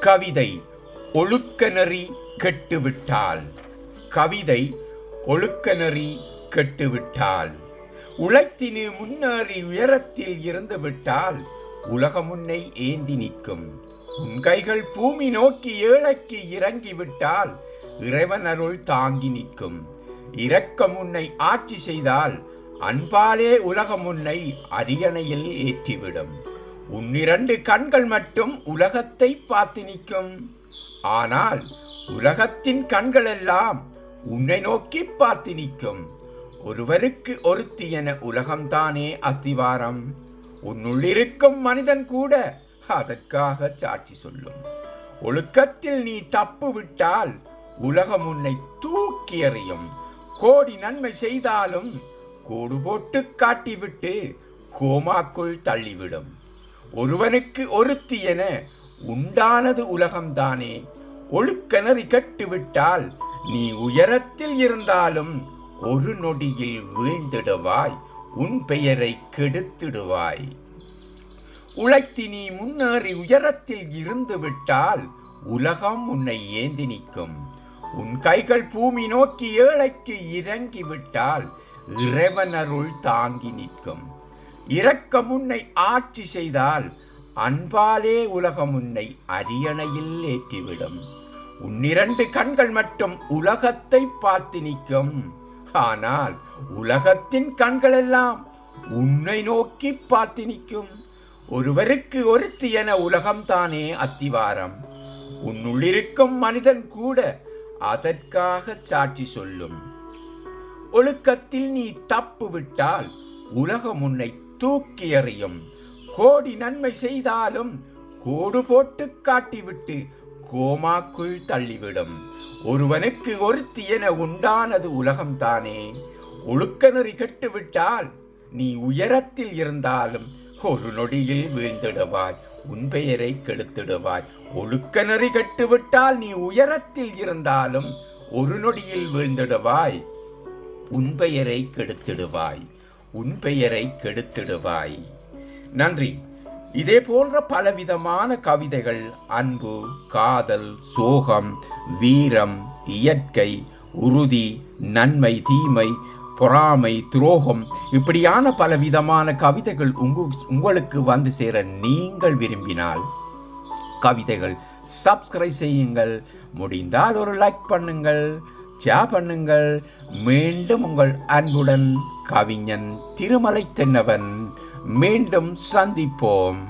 கவிதை ஒழுக்க நெறி கெட்டுவிட்டால். கவிதை ஒழுக்க நெறி கெட்டுவிட்டால். உழைத்தினு முன்னேறி உயரத்தில் இருந்து விட்டால் உலகம் உன்னை ஏந்தி நிற்கும். உன் கைகள் பூமி நோக்கி ஏழைக்கு இறங்கிவிட்டால் இறைவன் அருள் தாங்கி நிற்கும். இரக்கம் உன்னை ஆட்சி செய்தால் அன்பாலே உலகம் உன்னை அரியணையில் ஏற்றிவிடும். உன்னிரண்டு கண்கள் மட்டும் உலகத்தை பார்த்து நிற்கும். ஆனால் உலகத்தின் கண்களெல்லாம் உன்னை நோக்கி பார்த்து நிற்கும். ஒருவருக்கு ஒருத்தி என உலகம்தானே அத்திவாரம் உன்னுள்ளிருக்கும் மனிதன் கூட அதற்காக சாட்சி சொல்லும். ஒழுக்கத்தில் நீ தப்பு விட்டால் உலகம் உன்னை தூக்கி எறியும். கோடி நன்மை செய்தாலும் கோடு போட்டு காட்டிவிட்டு கோமாக்குள் தள்ளிவிடும். ஒருவனுக்கு ஒருத்தி என உண்டானது உலகம்தானே. ஒழுக்கனறி கட்டுவிட்டால் நீ உயரத்தில் இருந்தாலும் ஒரு நொடியில் வீழ்ந்திடுவாய் உன் பெயரை கெடுத்திடுவாய். உழைத்தி நீ முன்னேறி உயரத்தில் இருந்து விட்டால் உலகம் உன்னை ஏந்தி நிற்கும். உன் கைகள் பூமி நோக்கி ஏழைக்கு இறங்கிவிட்டால் இறைவனருள் தாங்கி நிற்கும். இரக்கம் உன்னை ஆட்சி செய்தால் அன்பாலே உலகம் உன்னை அரியணையில் ஏற்றிவிடும். உன்னிரண்டு கண்கள் மட்டும் உலகத்தை பார்த்து நிற்கும். ஆனால் உலகத்தின் கண்களெல்லாம் உன்னை நோக்கி பார்த்து நிற்கும். ஒருவருக்கு ஒருத்தி என உலகம்தானே அத்திவாரம் உன்னுள்ளிருக்கும் மனிதன் கூட அதற்காக சாட்சி சொல்லும். ஒழுக்கத்தில் நீ தப்பு விட்டால் உலகம் உன்னை தூக்கி எறியும் கோடி நன்மை செய்தாலும் கோடு போட்டு காட்டிவிட்டு கோமாக்குள் தள்ளிவிடும். ஒருவனுக்கு ஒருத்தி என உண்டானது உலகம்தானே. ஒழுக்க நெறி கெட்டுவிட்டால் நீ உயரத்தில் இருந்தாலும் ஒரு நொடியில் வீழ்ந்திடுவாய் உன் பெயரை கெடுத்திடுவாய். ஒழுக்க நெறி கெட்டுவிட்டால் நீ உயரத்தில் இருந்தாலும் ஒரு நொடியில் வீழ்ந்திடுவாய் உன் பெயரை கெடுத்திடுவாய். உன் பெயரை கெடுத்திடுவாய். நன்றி. இதே போன்ற பலவிதமான கவிதைகள் அன்பு காதல் சோகம் வீரம் இயற்கை உறுதி நன்மை தீமை பொறாமை துரோகம் இப்படியான பலவிதமான கவிதைகள் உங்கு உங்களுக்கு வந்து சேர நீங்கள் விரும்பினால் கவிதைகள் சப்ஸ்கிரைப் செய்யுங்கள். முடிந்தால் ஒரு லைக் பண்ணுங்கள். ஜா பண்ணுங்கள். மீண்டும் உங்கள் அன்புடன் கவிஞன் திருமலை தென்னவன் மீண்டும் சந்திப்போம்.